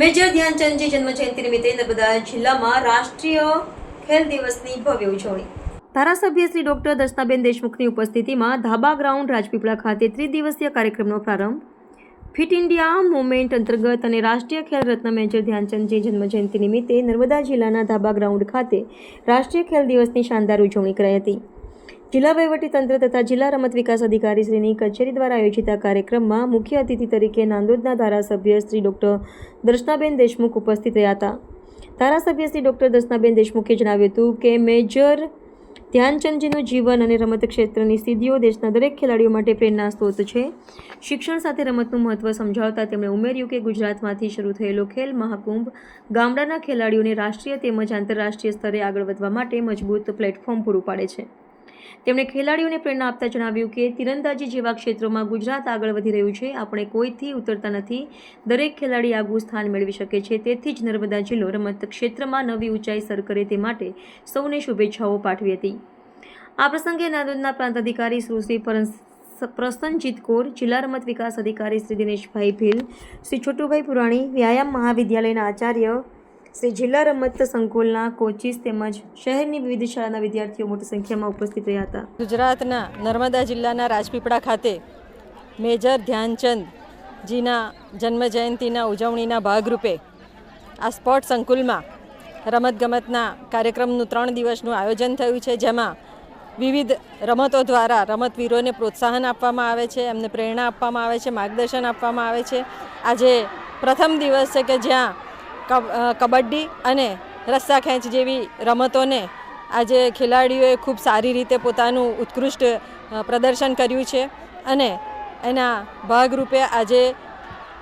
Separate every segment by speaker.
Speaker 1: Major ધ્યાનચંદજી જન્મજયંતિ નિમિત્તે નર્મદા જિલ્લામાં રાષ્ટ્રીય ખેલ દિવસની ભવ્ય ઉજવણી. ધારાસભ્ય શ્રી ડોક્ટર દર્શનાબેન દેશમુખની ઉપસ્થિતિમાં ધાબા ગ્રાઉન્ડ રાજપીપળા ખાતે ત્રિદિવસીય કાર્યક્રમનો પ્રારંભ. ફિટ ઇન્ડિયા મુવમેન્ટ અંતર્ગત અને રાષ્ટ્રીય ખેલ રત્ન મેજર ધ્યાનચંદજી જન્મજયંતિ નિમિત્તે નર્મદા જિલ્લાના ધાબા ગ્રાઉન્ડ ખાતે રાષ્ટ્રીય ખેલ દિવસની શાનદાર ઉજવણી કરાઈ હતી. જિલ્લા વહીવટીતંત્ર તથા જિલ્લા રમત વિકાસ અધિકારી શ્રીની કચેરી દ્વારા આયોજિત આ કાર્યક્રમમાં મુખ્ય અતિથિ તરીકે નાંદોદના ધારાસભ્ય શ્રી ડૉક્ટર દર્શનાબેન દેશમુખ ઉપસ્થિત રહ્યા હતા. ધારાસભ્ય શ્રી ડૉક્ટર દર્શનાબેન દેશમુખે જણાવ્યું હતું કે મેજર ધ્યાનચંદજીનું જીવન અને રમત ક્ષેત્રની સિદ્ધિઓ દેશના દરેક ખેલાડીઓ માટે પ્રેરણા સ્ત્રોત છે. શિક્ષણ સાથે રમતનું મહત્વ સમજાવતા તેમણે ઉમેર્યું કે ગુજરાતમાંથી શરૂ થયેલો ખેલ મહાકુંભ ગામડાના ખેલાડીઓને રાષ્ટ્રીય તેમજ આંતરરાષ્ટ્રીય સ્તરે આગળ વધવા માટે મજબૂત પ્લેટફોર્મ પૂરું પાડે છે. તેમણે ખેલાડીઓને પ્રેરણા આપતા જણાવ્યું કે તીરંદાજી જેવા ક્ષેત્રોમાં ગુજરાત આગળ વધી રહ્યું છે. આપણે કોઈથી ઉતરતા નથી. દરેક ખેલાડી આગવું સ્થાન મેળવી શકે છે. તેથી જ નર્મદા જિલ્લો રમત ક્ષેત્રમાં નવી ઊંચાઈ સર કરે તે માટે સૌને શુભેચ્છાઓ પાઠવી હતી. આ પ્રસંગે નાંદોદના પ્રાંત અધિકારી સુશ્રી પરસ- પ્રસન્નજીત કોર, જિલ્લા રમત વિકાસ અધિકારી શ્રી દિનેશભાઈ ભીલ, શ્રી છોટુભાઈ પુરાણી, વ્યાયામ મહાવિદ્યાલયના આચાર્ય શ્રી જિલ્લા રમત સંકુલના કોચિસ તેમજ શહેરની વિવિધ શાળાના વિદ્યાર્થીઓ મોટી સંખ્યામાં ઉપસ્થિત રહ્યા હતા.
Speaker 2: ગુજરાતના નર્મદા જિલ્લાના રાજપીપળા ખાતે મેજર ધ્યાનચંદજીના જન્મજયંતિના ઉજવણીના ભાગરૂપે આ સ્પોર્ટ સંકુલમાં રમતગમતના કાર્યક્રમનું ત્રણ દિવસનું આયોજન થયું છે, જેમાં વિવિધ રમતો દ્વારા રમતવીરોને પ્રોત્સાહન આપવામાં આવે છે, એમને પ્રેરણા આપવામાં આવે છે, માર્ગદર્શન આપવામાં આવે છે. આજે પ્રથમ દિવસ છે કે જ્યાં કબડ્ડી અને રસ્સા ખેંચ જેવી રમતોને આજે ખેલાડીઓએ ખૂબ સારી રીતે પોતાનું ઉત્કૃષ્ટ પ્રદર્શન કર્યું છે અને એના ભાગરૂપે આજે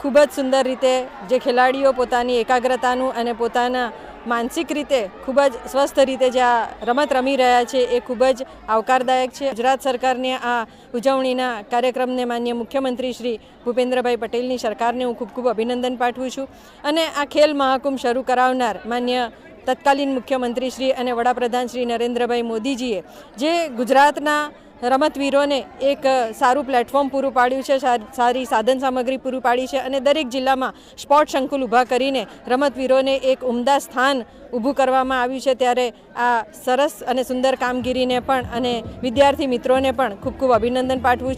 Speaker 2: ખૂબ જ સુંદર રીતે જે ખેલાડીઓ પોતાની એકાગ્રતાનું અને પોતાના માનસિક રીતે ખૂબ જ સ્વસ્થ રીતે જે આ રમત રમી રહ્યા છે, એ ખૂબ જ આવકારદાયક છે. ગુજરાત સરકારને આ ઉજવણીના કાર્યક્રમને માન્ય મુખ્યમંત્રી શ્રી ભૂપેન્દ્રભાઈ પટેલની સરકારને હું ખૂબ ખૂબ અભિનંદન પાઠવું છું. અને આ ખેલ મહાકુંભ શરૂ કરાવનાર માન્ય તત્કાલીન મુખ્યમંત્રી શ્રી અને વડાપ્રધાન શ્રી નરેન્દ્રભાઈ મોદીજીએ, જે ગુજરાતના રમતવીરોને એક સારું પ્લેટફોર્મ પૂરું પાડ્યું છે સારી સાધન સામગ્રી પૂરું પાડી છે અને દરેક જિલ્લામાં સ્પોર્ટ સંકુલ ઊભા કરીને રમતવીરોને એક ઉમદા સ્થાન ઊભું કરવામાં આવ્યું છે. ત્યારે આ સરસ અને સુંદર કામગીરીને પણ અને વિદ્યાર્થી મિત્રોને પણ ખૂબ ખૂબ અભિનંદન પાઠવું